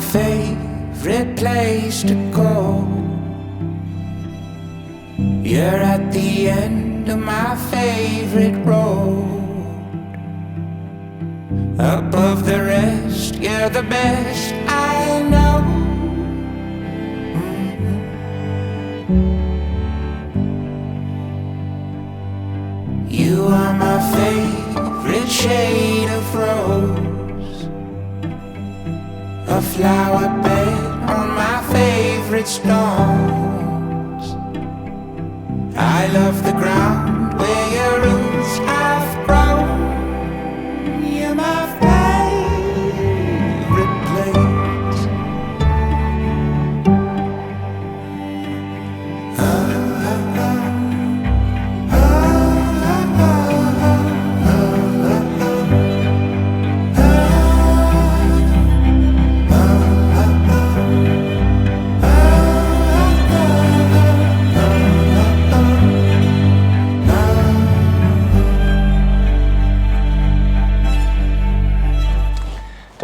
favorite place to go. You're at the end of my favorite road. Above the rest, you're the best I know. Mm-hmm. You are my favorite shade flower bed on my favorite stones. I love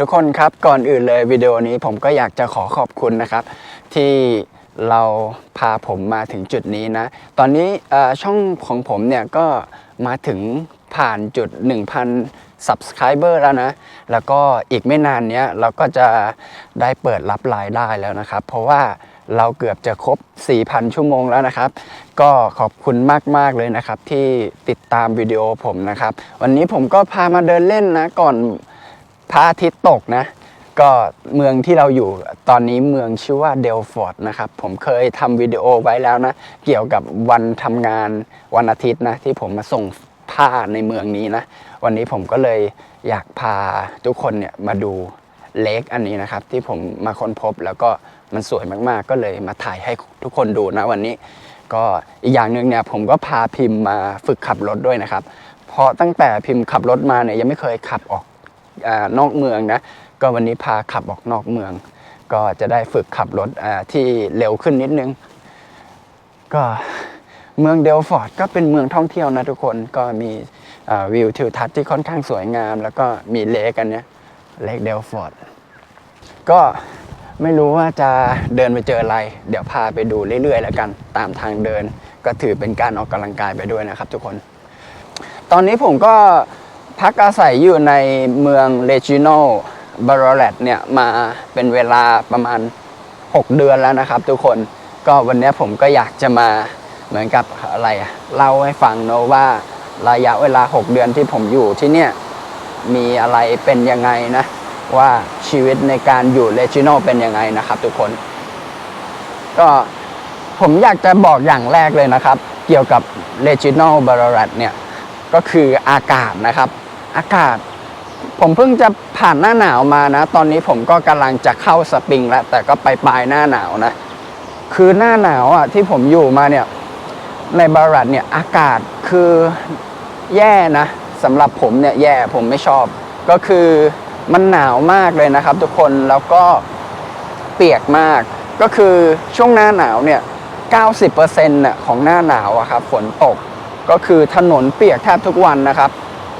ทุกคนครับก่อนอื่นเลยวิดีโอนี้ผมก็อยากจะขอขอบคุณนะครับ ที่เราพาผมมาถึงจุดนี้นะ ตอนนี้ช่องของผมเนี่ยก็มาถึงผ่านจุด 1,000 subscriber แล้วนะ แล้วก็อีกไม่นานเนี้ยเราก็จะได้เปิดรับรายได้แล้วนะครับ เพราะว่าเราเกือบจะครบ 4,000 ชั่วโมงแล้วนะครับ ก็ขอบคุณมาก ๆ เลยนะครับที่ติดตามวิดีโอผมนะครับ วันนี้ผมก็พามาเดินเล่นนะก่อน พระอาทิตย์ตกนะ ก็เมืองที่เราอยู่ตอนนี้เมืองชื่อว่าเดลฟอร์ดนะครับ ผมเคยทำวิดีโอไว้แล้วนะ เกี่ยวกับวันทำงานวันอาทิตย์นะ ที่ผมมาส่งผ้าในเมืองนี้นะ วันนี้ผมก็เลยอยากพาทุกคนเนี่ยมาดูเลกอันนี้นะครับ ที่ผมมาค้นพบแล้วก็มันสวยมากๆ ก็เลยมาถ่ายให้ทุกคนดูนะวันนี้ ก็อีกอย่างหนึ่งเนี่ยผมก็พาพิมพ์มาฝึกขับรถด้วยนะครับ เพราะตั้งแต่พิมพ์ขับรถมาเนี่ยยังไม่เคยขับออก อนอกเมืองนะก็วันนี้พาขับออกนอกเมือง ก็จะได้ฝึกขับรถที่เร็วขึ้นนิดนึง ก็เมืองเดลฟอร์ดก็เป็นเมืองท่องเที่ยวนะทุกคนก็มีวิวทิวทัศน์ที่ค่อนข้างสวยงาม แล้วก็มีเลกันเนี้ยเลกเดลฟอร์ดก็ไม่รู้ว่าจะเดินไปเจออะไร เดี๋ยวพาไปดูเรื่อยๆ แล้วกันตามทางเดิน ก็ถือเป็นการออกกำลังกายไปด้วยนะครับทุกคน ตอนนี้ผมก็ พักอาศัยอยู่ในเมืองเ e จิโนบารเลตเนี่ยมาเป็นเวลาประมาณ 6 เดือนแล้วนะครับ ทุกคนก็วันนี้ผมก็อยากจะมาเหมือนกับอะไรเล่าให้ฟังเนอะว่าระยะเวลา 6 เดือนที่ผมอยู่ที่เนี่ยมีอะไรเป็นยังไงนะ ว่าชีวิตในการอยู่เ e จิโนเป็นยังไงนะครับ ทุกคน ก็ผมอยากจะบอกอย่างแรกเลยนะครับ เกี่ยวกับ Regional b a r r a t เนี่ยก็คืออากาศนะครับ อากาศ ผมเพิ่งจะผ่านหน้าหนาวมานะ ตอนนี้ผมก็กำลังจะเข้าสปริงแล้ว แต่ก็ไปปลายหน้าหนาวนะ คือหน้าหนาวอะที่ผมอยู่มาเนี่ย ในบารัตเนี่ยอากาศคือแย่นะสำหรับผมเนี่ยแย่ผมไม่ชอบ ก็คือมันหนาวมากเลยนะครับ ทุกคนแล้วก็เปียกมาก ก็คือช่วงหน้าหนาวเนี่ย 90%น่ะของหน้าหนาวอะครับฝนตกก็คือถนนเปียกแทบทุกวันนะครับ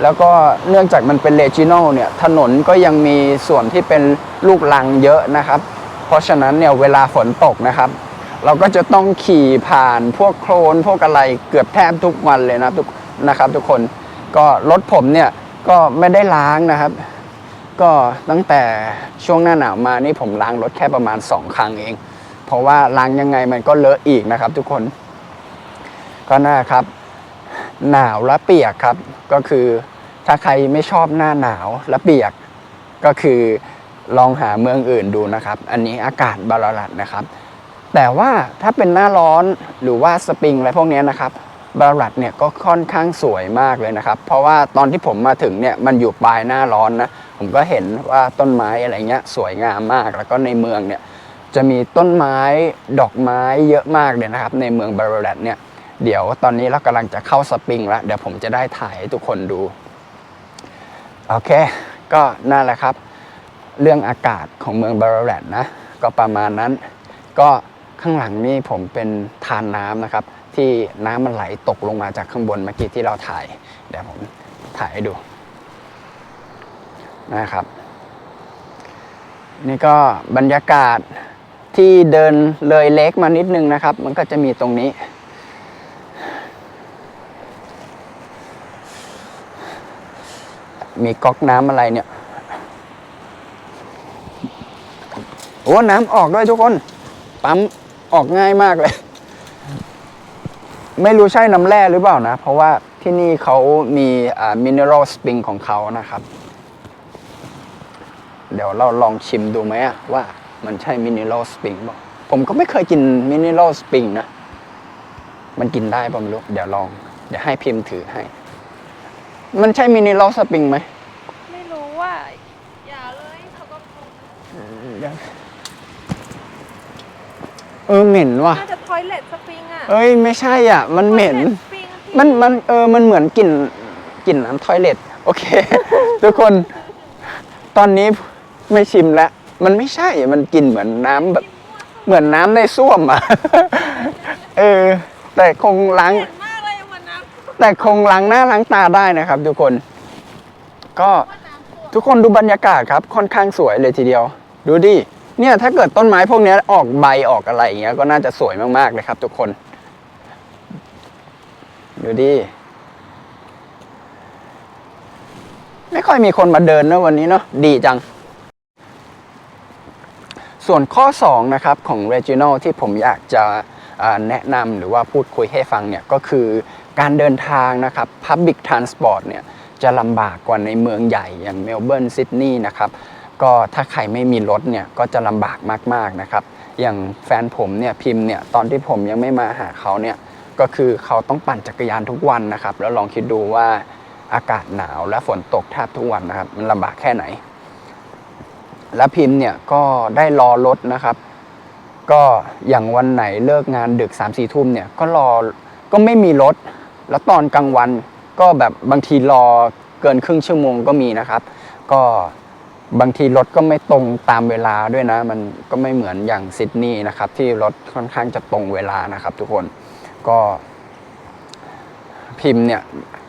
แล้วก็เนื่องจากมันเป็นเลจิโนเนี่ยถนนก็ยังมีส่วนที่เป็นลูกลังเยอะนะครับ เพราะฉะนั้นเนี่ยเวลาฝนตกนะครับ เราก็จะต้องขี่ผ่านพวกโคลนพวกอะไรเกือบแทบทุกวันเลยนะทุกนะครับทุกคนก็รถผมเนี่ยก็ไม่ได้ล้างนะครับ ก็ตั้งแต่ช่วงหน้าหนาวมานี่ผมล้างรถแค่ประมาณ 2 ครั้งเอง เพราะว่าล้างยังไงมันก็เลอะอีกนะครับ ทุกคนก็น่าครับ หนาวและเปียกครับก็คือ ถ้าใครไม่ชอบหน้าหนาวและเปียกก็คือลองหาเมืองอื่นดูนะครับ อันนี้อากาศบาลาลัดนะครับ แต่ว่าถ้าเป็นหน้าร้อนหรือว่าสปริงอะไรพวกนี้นะครับบารัดเนี่ยก็ค่อนข้างสวยมากเลยนะครับ เพราะว่าตอนที่ผมมาถึงเนี่ยมันอยู่ปลายหน้าร้อนนะผมก็เห็นว่าต้นไม้อะไรเงี้ยสวยงามมาก แล้วก็ในเมืองเนี่ยจะมีต้นไม้ดอกไม้เยอะมากเลยนะครับ ในเมืองบารัดเนี่ยเดี๋ยวตอนนี้เรากำลังจะเข้าสปริงแล้วเดี๋ยวผมจะได้ถ่ายให้ทุกคนดู โอเค ก็นั่นแหละครับ เรื่องอากาศของเมืองบาราแรดนะ ก็ประมาณนั้น ก็ข้างหลังนี่ผมเป็นทานน้ำนะครับ ที่น้ำมันไหลตกลงมาจากข้างบนเมื่อกี้ที่เราถ่าย เดี๋ยวผมถ่ายให้ดูนะครับ นี่ก็บรรยากาศที่เดินเลยเล็กมานิดนึงนะครับ มันก็จะมีตรงนี้ มีก๊อกน้ำอะไรเนี่ย โอ้ น้ำออกด้วยทุกคน ปั๊มออกง่ายมากเลย ไม่รู้ใช่น้ำแร่หรือเปล่านะ เพราะว่าที่นี่เขามีมินเนอรัลสปริงของเขานะครับ เดี๋ยวเราลองชิมดูไหมอะว่ามันใช่มินเนอรัลสปริงป่ะผมก็ไม่เคยกินมินเนอรัลสปริงนะ มันกินได้ป่ะไม่รู้ เดี๋ยวลอง เดี๋ยวให้พิมพ์ถือให้ มันใช่มินเนอรัลสปริงไหมไม่รู้ว่า อย่าเลยเขาก็คงเออเหม็นว่ะ น่าจะทอยเล็ตสปริงอะเอ้ยไม่ใช่อะ มันเหม็น toilet spring ที่มันมันเออมันเหมือนกลิ่นกลิ่นน้ำทอยเล็ตโอเค ทุกคน ตอนนี้ไม่ชิมแล้วมันไม่ใช่มันกลิ่นเหมือนน้ำแบบ เหมือนน้ำในส้วมอะ เออ แต่คงล้าง เหม็นมากเลยวันน้ำ แต่คงล้างหน้าล้างตาได้นะครับทุกคน ก็ทุกคนดูบรรยากาศครับค่อนข้างสวยเลยทีเดียว ดูดิเนี่ยถ้าเกิดต้นไม้พวกนี้ออกใบออกอะไรอย่างเงี้ยก็น่าจะสวยมากๆเลยครับ ทุกคน ดูดิไม่ค่อยมีคนมาเดินนะวันนี้เนาะดีจัง ส่วนข้อ 2 นะครับของ Regional ที่ผมอยากจะแนะนำหรือว่าพูดคุยให้ฟังเนี่ยก็คือ การเดินทางนะครับ Public Transport เนี่ยจะลำบากกว่าในเมืองใหญ่อย่างเมลเบิร์นซิดนีย์นะครับก็ถ้าใครไม่มีรถเนี่ยก็จะลำบากมากๆนะครับ อย่างแฟนผมเนี่ยพิมพ์เนี่ยตอนที่ผมยังไม่มาหาเขาเนี่ยก็คือเขาต้องปั่นจักรยานทุกวันนะครับ แล้วลองคิดดูว่าอากาศหนาวและฝนตกแทบทุกวันนะครับมันลำบากแค่ไหน แล้วพิมพ์เนี่ยก็ได้รอรถนะครับ ก็อย่างวันไหนเลิกงานดึก3ามสี่ทุ่มเนี่ยก็รอก็ไม่มีรถ แล้วตอนกลางวันก็แบบบางทีรอเกินครึ่งชั่วโมงก็มีนะครับ ก็บางทีรถก็ไม่ตรงตามเวลาด้วยนะ มันก็ไม่เหมือนอย่างซิดนีย์นะครับ ที่รถค่อนข้างจะตรงเวลานะครับ ทุกคนก็พิมพ์เนี่ย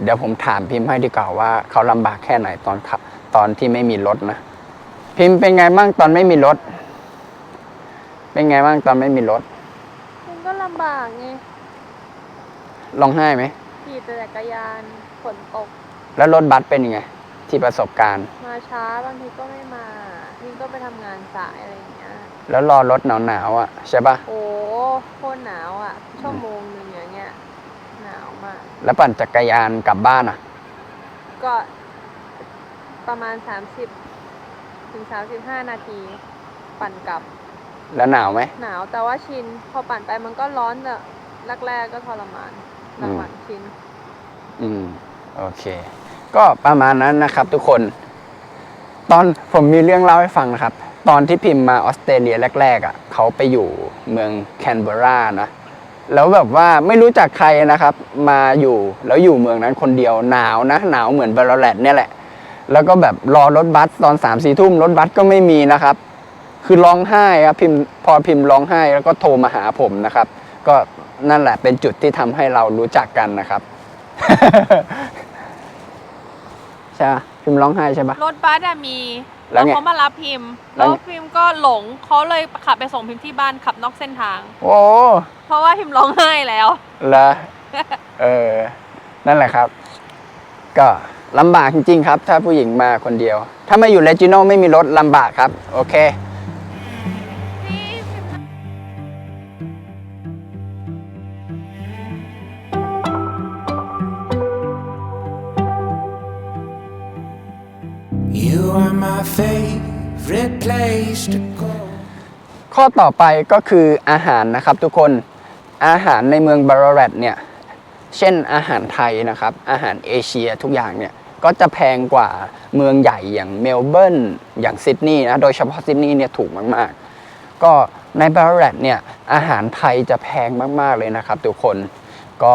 เดี๋ยวผมถามพิมพ์ให้ดีกว่าว่าเขาลำบากแค่ไหนตอนขับตอนที่ไม่มีรถนะ พิมพ์เป็นไงบ้างตอนไม่มีรถ เป็นไงบ้างตอนไม่มีรถ มันก็ลำบากไงร้องไห้ไหม ขี่จักรยานฝนตกแล้วรถบัสเป็นยังไง ที่ประสบการณ์ มาช้าบางทีก็ไม่มานี่ก็ไปทำงานสายอะไรอย่างเงี้ย แล้วรอรถหนาวๆอะใช่ปะโอ้โคตรหนาวอะ ชั่วโมงหนึงอย่างเงี้ย หนาวมาก แล้วปั่นจักรยานกลับบ้านอะ ก็ประมาณ 30ถึง35 นาที ปั่นกลับแล้วหนาวไหมหนาวแต่ว่าชิน พอปั่นไปมันก็ร้อนแต่แรกๆก็ทรมาน หลังๆชินอืม โอเค ก็ประมาณนั้นนะครับทุกคน ตอนผมมีเรื่องเล่าให้ฟังนะครับ ตอนที่พิมพ์มาออสเตรเลียแรก ๆอะเขาไปอยู่เมืองแคนเบรานะแล้วแบบว่าไม่รู้จักใครนะครับ มาอยู่แล้วอยู่เมืองนั้นคนเดียวหนาวนะ หนาวเหมือนบาร์แลดเนี่ยแหละ แล้วก็แบบรอรถบัสตอนสามสี่ทุ่มรถบัสก็ไม่มีนะครับ คือร้องไห้ครับพิมพ์พอพิมพ์ร้องไห้แล้วก็โทรมาหาผมนะครับ ก็ นั่นแหละเป็นจุดที่ทำให้เรารู้จักกันนะครับ ใช่ปะพิมพ์ร้องไห้ใช่ปะ รถบัสอะมีแล้แล้ววไงเขามารับพิมพ์แล้แล้ววพิมพ์ก็หลงเขาเลยขับไปส่งพิมพ์ที่บ้านขับนอกเส้นทาง โอ้ เพราะว่าพิมพ์ร้องไห้แล้ว ละเออ นั่นแหละครับ ก็ลำบากจริงๆครับ ถ้าผู้หญิงมาคนเดียว ถ้ามาอยู่เลจิโนไม่มีรถลำบากครับ โอเค ข้อต่อไปก็คืออาหารนะครับทุกคนอาหารในเมืองบาร์แรดเนี่ยเช่นอาหารไทยนะครับ อาหารเอเชียทุกอย่างเนี่ยก็จะแพงกว่าเมืองใหญ่อย่างเมลเบิร์นอย่างซิดนีย์นะโดยเฉพาะซิดนีย์เนี่ยถูกมาก ๆ ก็ในบาร์แรดเนี่ยอาหารไทยจะแพงมาก ๆ เลยนะครับ ทุกคนก็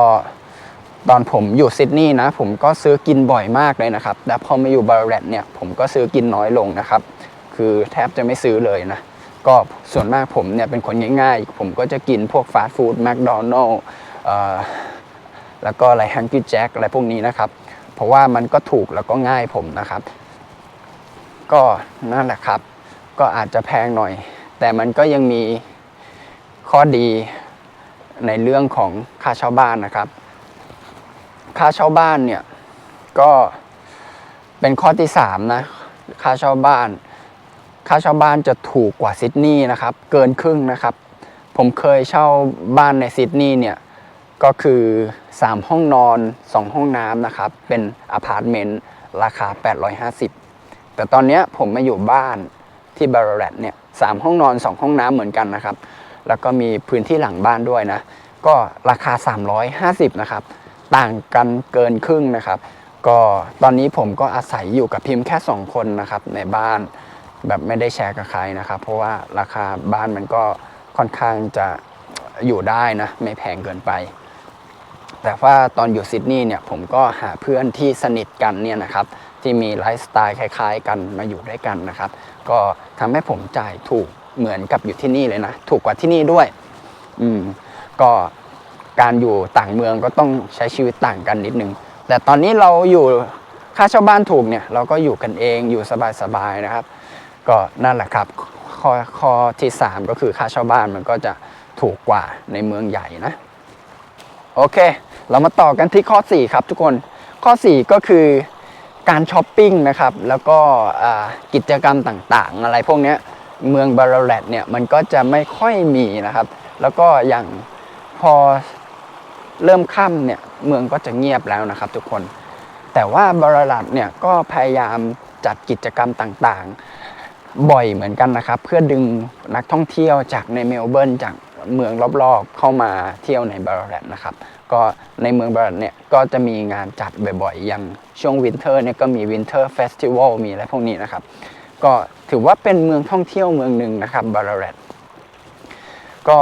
ตอนผมอยู่ซิดนีย์นะผมก็ซื้อกินบ่อยมากเลยนะครับ แต่พอมาอยู่บาร์แรดเนี่ยผมก็ซื้อกินน้อยลงนะครับ คือแทบจะไม่ซื้อเลยนะ ก็ส่วนมากผมเนี่ยเป็นคนง่ายๆ ผมก็จะกินพวกฟาสต์ฟู้ดแมคโดนัลล์แล้วก็อะไรฮังกี้แจ็คอะไรพวกนี้นะครับ เพราะว่ามันก็ถูกแล้วก็ง่ายผมนะครับ ก็นั่นแหละครับ ก็อาจจะแพงหน่อย แต่มันก็ยังมีข้อดีในเรื่องของค่าเช่าบ้านนะครับ ค่าเช่าบ้านเนี่ยก็เป็นข้อที่3นะค่าเช่าบ้าน ค่าเช่าบ้านจะถูกกว่าซิดนีย์นะครับเกินครึ่งนะครับ ผมเคยเช่าบ้านในซิดนีย์เนี่ยก็คือ 3 ห้องนอน 2 ห้องน้ำนะครับ เป็นอพาร์ตเมนต์ราคา 850 แต่ตอนนี้ผมมาอยู่บ้านที่บาร์เรตเนี่ยสามห้องนอน 2 ห้องน้ำเหมือนกันนะครับ แล้วก็มีพื้นที่หลังบ้านด้วยนะ ก็ราคา 350 นะครับ ต่างกันเกินครึ่งนะครับ ก็ตอนนี้ผมก็อาศัยอยู่กับพิมพ์แค่ 2 คนนะครับในบ้าน แบบไม่ได้แชร์กับใครนะครับ เพราะว่าราคาบ้านมันก็ค่อนข้างจะอยู่ได้นะ ไม่แพงเกินไป แต่ว่าตอนอยู่ซิดนีย์เนี่ยผมก็หาเพื่อนที่สนิทกันเนี่ยนะครับ ที่มีไลฟ์สไตล์คล้ายๆ กันมาอยู่ด้วยกันนะครับ ก็ทำให้ผมจ่ายถูกเหมือนกับอยู่ที่นี่เลยนะ ถูกกว่าที่นี่ด้วย อืม ก็การอยู่ต่างเมืองก็ต้องใช้ชีวิตต่างกันนิดนึง แต่ตอนนี้เราอยู่ค่าเช่าบ้านถูกเนี่ย เราก็อยู่กันเองอยู่สบายๆนะครับ ก็นั่นแหละครับข้อข้อที่ 3 ก็คือค่าเช่าบ้านมันก็จะถูกกว่าในเมืองใหญ่นะ โอเค เรามาต่อกันที่ข้อ 4 ครับทุกคนข้อ 4 ก็คือการช้อปปิ้งนะครับแล้วก็กิจกรรมต่างๆ อะไรพวกนี้เมืองบาร์เรตเนี่ยมันก็จะไม่ค่อยมีนะครับ แล้วก็อย่างพอเริ่มค่ำเนี่ยเมืองก็จะเงียบแล้วนะครับทุกคน แต่ว่าบาร์เรตเนี่ยก็พยายามจัดกิจกรรมต่าง บ่อยเหมือนกันนะครับ เพื่อดึงนักท่องเที่ยวจากในเมลเบิร์นจากเมืองรอบๆเข้ามาเที่ยวในบาร์เรตนะครับก็ในเมืองบาร์เรตเนี่ยก็จะมีงานจัดบ่อยๆ อย่างช่วงวินเทอร์เนี่ยก็มีวินเทอร์เฟสติวัลมีอะไรพวกนี้นะครับ ก็ถือว่าเป็นเมืองท่องเที่ยวเมืองหนึ่งนะครับบาร์เรตก็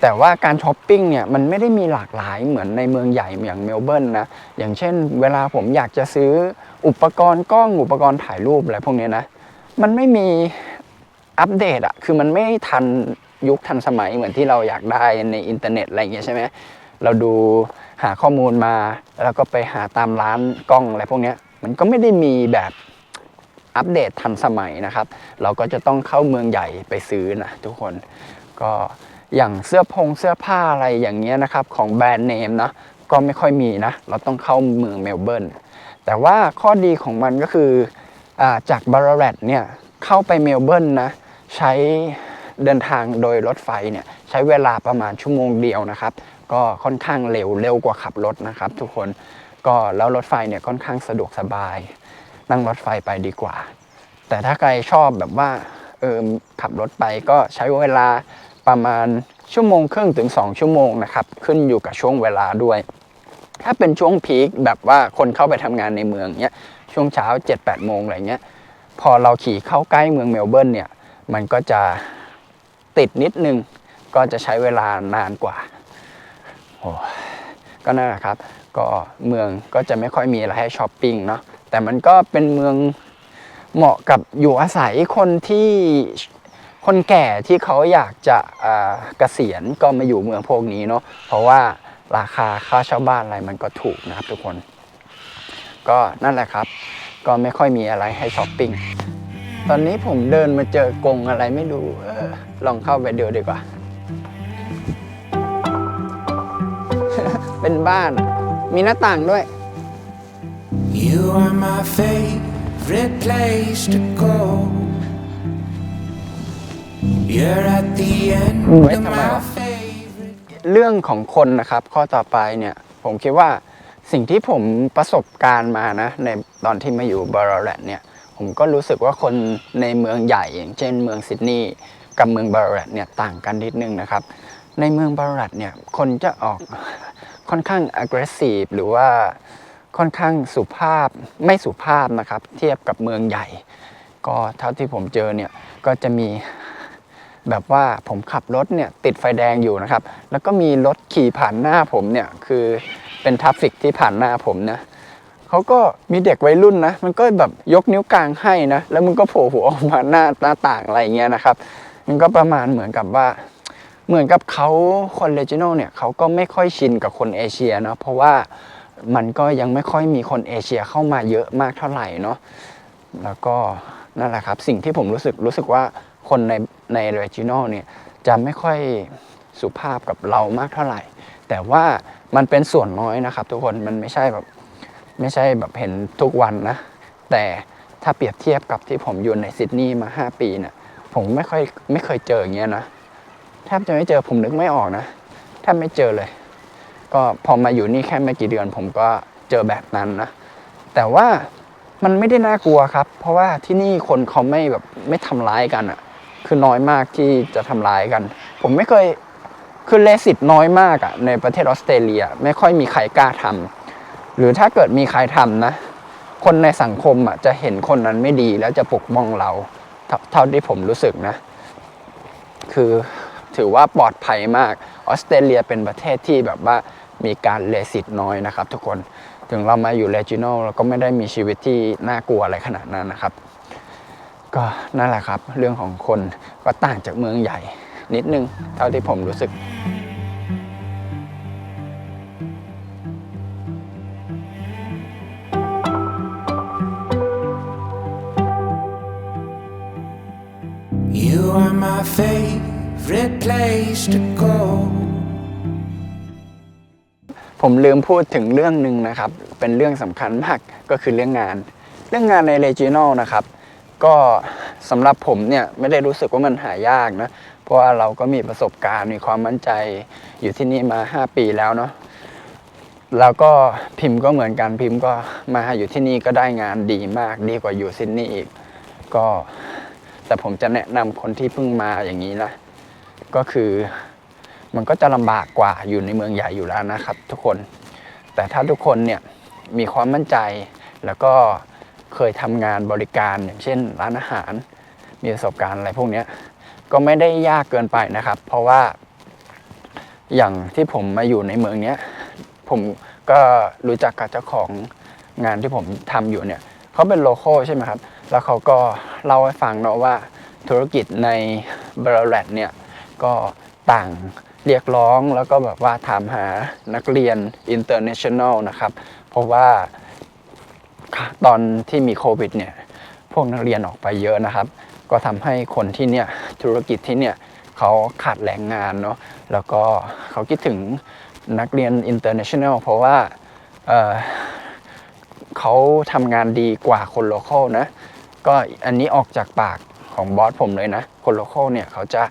แต่ว่าการช้อปปิ้งเนี่ยมันไม่ได้มีหลากหลายเหมือนในเมืองใหญ่อย่างเมลเบิร์นนะอย่างเช่น เวลาผมอยากจะซื้ออุปกรณ์กล้องอุปกรณ์ถ่ายรูปอะไรพวกนี้นะ มันไม่มีอัปเดตอะคือมันไม่ทันยุคทันสมัยเหมือนที่เราอยากได้ในอินเทอร์เน็ตอะไรอย่างเงี้ยใช่ไหมเราดูหาข้อมูลมา แล้วก็ไปหาตามร้านกล้องอะไรพวกเนี้ยมันก็ไม่ได้มีแบบอัปเดตทันสมัยนะครับ เราก็จะต้องเข้าเมืองใหญ่ไปซื้อนะทุกคนก็อย่างเสื้อพงเสื้อผ้าอะไรอย่างเงี้ยนะครับของแบรนด์เนมนะก็ไม่ค่อยมีนะ เราต้องเข้าเมืองเมลเบิร์นแต่ว่าข้อดีของมันก็คือ จากบาร์เรตเนี่ยเข้าไปเมลเบิร์นนะใช้เดินทางโดยรถไฟเนี่ยใช้เวลาประมาณชั่วโมงเดียวนะครับ ก็ค่อนข้างเร็วเร็วกว่าขับรถนะครับ ทุกคนก็แล้วรถไฟเนี่ยค่อนข้างสะดวกสบาย นั่งรถไฟไปดีกว่า แต่ถ้าใครชอบแบบว่าเออขับรถไปก็ใช้เวลาประมาณชั่วโมงครึ่งถึง 2 ชั่วโมงนะครับขึ้นอยู่กับช่วงเวลาด้วย ถ้าเป็นช่วงพีคแบบว่าคนเข้าไปทำงานในเมืองเนี้ย ช่วงเช้า 7-8 โมงอะไรเงี้ย พอเราขี่เข้าใกล้เมืองเมลเบิร์นเนี่ย มันก็จะติดนิดนึง ก็จะใช้เวลานานกว่าโอ้ก็นั่นแหละครับ ก็เมืองก็จะไม่ค่อยมีอะไรให้ช้อปปิ้งเนาะ แต่มันก็เป็นเมืองเหมาะกับอยู่อาศัยคนที่คนแก่ที่เขาอยากจะอ่าเกษียณก็มาอยู่เมืองพวกนี้เนาะ เพราะว่าราคาค่าเช่าบ้านอะไรมันก็ถูกนะครับทุกคน ก็นั่นแหละครับ ก็ไม่ค่อยมีอะไรให้ช้อปปิ้งตอนนี้ผมเดินมาเจอกรงอะไรไม่รู้เออลองเข้าไปดูดีกว่า เป็นบ้าน มีหน้าต่างด้วย You are my favorite place to go. You're at the end Wait, of am I my off? favorite. เรื่องของคนนะครับ ข้อต่อไปเนี่ย ผมคิดว่า สิ่งที่ผมประสบการณ์มานะ ในตอนที่มาอยู่บาร์เรตเนี่ย ผมก็รู้สึกว่าคนในเมืองใหญ่ อย่างเช่นเมืองซิดนีย์กับเมืองบาร์เรตเนี่ยต่างกันนิดนึงนะครับ ในเมืองบาร์เรตเนี่ยคนจะออกค่อนข้าง aggressive หรือว่าค่อนข้างสุภาพไม่สุภาพนะครับ เทียบกับเมืองใหญ่ ก็เท่าที่ผมเจอเนี่ยก็จะมีแบบว่าผมขับรถเนี่ยติดไฟแดงอยู่นะครับ แล้วก็มีรถขี่ผ่านหน้าผมเนี่ยคือ เป็นทราฟฟิกที่ผ่านหน้าผมนะเขาก็มีเด็กวัยรุ่นนะ มันก็แบบยกนิ้วกลางให้นะ แล้วมันก็โผล่หัวออกมาหน้าหน้าต่างอะไรอย่างเงี้ยนะครับ มันก็ประมาณเหมือนกับว่า เหมือนกับเขาคนเลจิโนเนี่ยเขาก็ไม่ค่อยชินกับคนเอเชียเนาะเพราะว่ามันก็ยังไม่ค่อยมีคนเอเชียเข้ามาเยอะมากเท่าไหร่เนาะแล้วก็นั่นแหละครับ สิ่งที่ผมรู้สึกรู้สึกว่าคนในในเรจิโนเนี่ยจะไม่ค่อยสุภาพกับเรามากเท่าไหร่แต่ว่ามันเป็นส่วนน้อยนะครับ ทุกคนมันไม่ใช่แบบไม่ใช่แบบเห็นทุกวันนะ แต่ถ้าเปรียบเทียบกับที่ผมอยู่ในซิดนีย์มา 5 ปีเนี่ยผมไม่ค่อยไม่เคยเจออย่างเงี้ยนะแทบจะไม่เจอผมนึกไม่ออกนะแทบไม่เจอเลย ก็พอมาอยู่นี่แค่ไม่กี่เดือน ผมก็เจอแบบนั้นนะแต่ว่ามันไม่ได้น่ากลัวครับ เพราะว่าที่นี่คนเขาไม่แบบไม่ทำร้ายกันอะ่ะ คือน้อยมากที่จะทำร้ายกัน ผมไม่เคย คือเลสิตน้อยมากอะ่ะในประเทศออสเตรเลีย ไม่ค่อยมีใครกล้าทำหรือถ้าเกิดมีใครทำนะ คนในสังคมอะจะเห็นคนนั้นไม่ดีแล้วจะปกป้องเราเท่าที่ผมรู้สึกนะ คือถือว่าปลอดภัยมากออสเตรเลียเป็นประเทศที่แบบว่ามีการเลสิตน้อยนะครับทุกคนถึงเรามาอยู่เรจิโนเราก็ไม่ได้มีชีวิตที่น่ากลัวอะไรขนาดนั้นนะครับ ก็นั่นแหละครับ เรื่องของคนก็ต่างจากเมืองใหญ่ นิดนึง เท่าที่ผมรู้สึก You are my favorite place to go. ผมลืมพูดถึงเรื่องหนึ่งนะครับ เป็นเรื่องสำคัญมากก็คือเรื่องงาน เรื่องงานใน Regional นะครับ ก็สำหรับผมเนี่ยไม่ได้รู้สึกว่ามันหายากนะ เพราะว่าเราก็มีประสบการณ์มีความมั่นใจอยู่ที่นี่มา 5 ปีแล้วเนาะแล้วก็พิมพ์ก็เหมือนกันพิมพ์ก็มาอยู่ที่นี่ก็ได้งานดีมากดีกว่าอยู่ซิดนีย์อีก ก็แต่ผมจะแนะนำคนที่เพิ่งมาอย่างนี้นะ ก็คือมันก็จะลำบากกว่าอยู่ในเมืองใหญ่อยู่แล้วนะครับ ทุกคน แต่ถ้าทุกคนเนี่ยมีความมั่นใจแล้วก็เคยทำงานบริการอย่างเช่น ร้านอาหาร มีประสบการณ์อะไรพวกเนี้ย ก็ไม่ได้ยากเกินไปนะครับ เพราะว่า อย่างที่ผมมาอยู่ในเมืองเนี้ย ผมก็รู้จักกับเจ้าของงานที่ผมทำอยู่เนี่ยเขาเป็นโลโก้ใช่ไหมครับ แล้วเขาก็เล่าให้ฟังเนาะว่าธุรกิจในบรแลดเนี่ยก็ต่างเรียกร้องแล้วก็แบบว่าถามหานักเรียน international นะครับ เพราะว่าตอนที่มีโควิดเนี่ย พวกนักเรียนออกไปเยอะนะครับ ก็ทำให้คนที่เนี่ยธุรกิจที่เนี่ยเขาขาดแรงงานเนาะแล้วก็เขาคิดถึงนักเรียน international เพราะว่าเเขาทำงานดีกว่าคนโล c a l นะ ก็อันนี้ออกจากปากของบอสผมเลยนะ คนโล c a l เนี่ยเขาจะ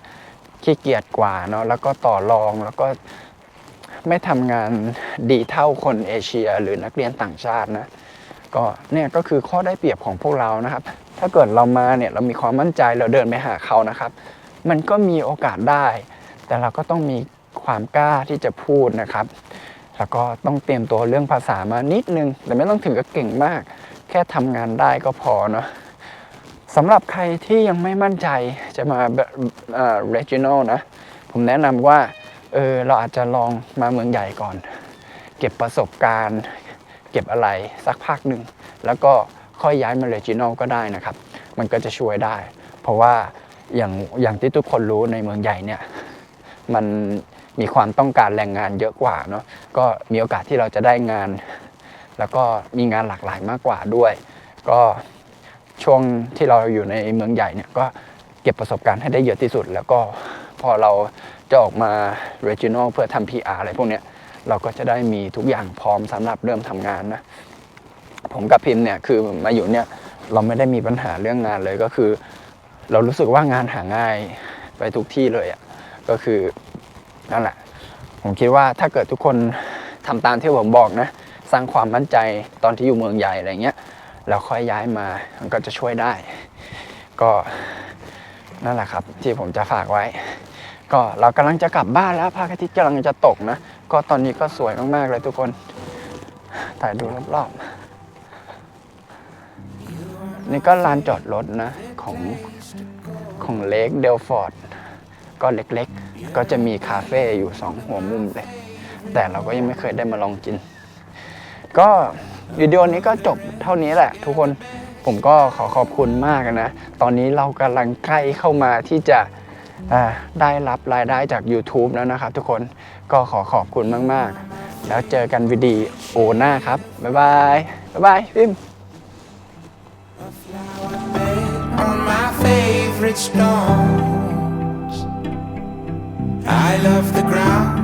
ขี้เกียจกว่าเนาะแล้วก็ต่อรองแล้วก็ไม่ทำงานดีเท่าคนเอเชีย หรือนักเรียนต่างชาตินะ ก็เนี่ยก็คือข้อได้เปรียบของพวกเรานะครับ ถ้าเกิดเรามาเนี่ยเรามีความมั่นใจเราเดินไปหาเขานะครับ มันก็มีโอกาสได้ แต่เราก็ต้องมีความกล้าที่จะพูดนะครับ แล้วก็ต้องเตรียมตัวเรื่องภาษามานิดนึง แต่ไม่ต้องถึงกับเก่งมาก แค่ทำงานได้ก็พอเนาะสำหรับใครที่ยังไม่มั่นใจจะมาเอ่อ regional นะ ผมแนะนำว่าเออเราอาจจะลองมาเมืองใหญ่ก่อน เก็บประสบการณ์ เก็บอะไรสักพักหนึ่งแล้วก็ ค่อยย้ายมา regional ก็ได้นะครับ มันก็จะช่วยได้ เพราะว่าอย่างอย่างที่ทุกคนรู้ในเมืองใหญ่เนี่ยมันมีความต้องการแรงงานเยอะกว่าเนาะก็มีโอกาสที่เราจะได้งาน แล้วก็มีงานหลากหลายมากกว่าด้วย ก็ช่วงที่เราอยู่ในเมืองใหญ่เนี่ยก็เก็บประสบการณ์ให้ได้เยอะที่สุด แล้วก็พอเราจะออกมา regional เพื่อทำ PR อะไรพวกเนี้ยเราก็จะได้มีทุกอย่างพร้อมสำหรับเริ่มทำงานนะ ผมกับพิมพ์เนี่ยคือมาอยู่เนี่ยเราไม่ได้มีปัญหาเรื่องงานเลยก็คือ เรารู้สึกว่างานหาง่ายไปทุกที่เลยอะ่ะก็คือนั่นแหละ ผมคิดว่าถ้าเกิดทุกคนทำตามที่ผมบอกนะ สร้างความมั่นใจตอนที่อยู่เมืองใหญ่อะไรเงี้ยแล้วค่อยย้ายมามันก็จะช่วยได้ ก็นั่นแหละครับ ที่ผมจะฝากไว้ ก็เรากำลังจะกลับบ้านแล้วพระอาทิตย์กำลังจะตกนะ ก็ตอนนี้ก็สวยมากๆเลยทุกคนถ่ายดูรอบๆ นี่ก็ลานจอดรถนะ ของของเล็กเดลฟอร์ดก็เล็กๆ ก็จะมีคาเฟ่อยู่สองหัวมุมเลย แต่เราก็ยังไม่เคยได้มาลองกิน ก็วิดีโอนี้ก็จบเท่านี้แหละ ทุกคนผมก็ขอขอบคุณมากนะ ตอนนี้เรากำลังใกล้เข้ามาที่จะได้รับรายได้จาก YouTube แล้วนะครับทุกคนก็ขอขอบคุณมาก ๆ แล้วเจอกันวิดีโอหน้าครับ บ๊ายบาย บ๊ายบายพิม stones. I love the ground.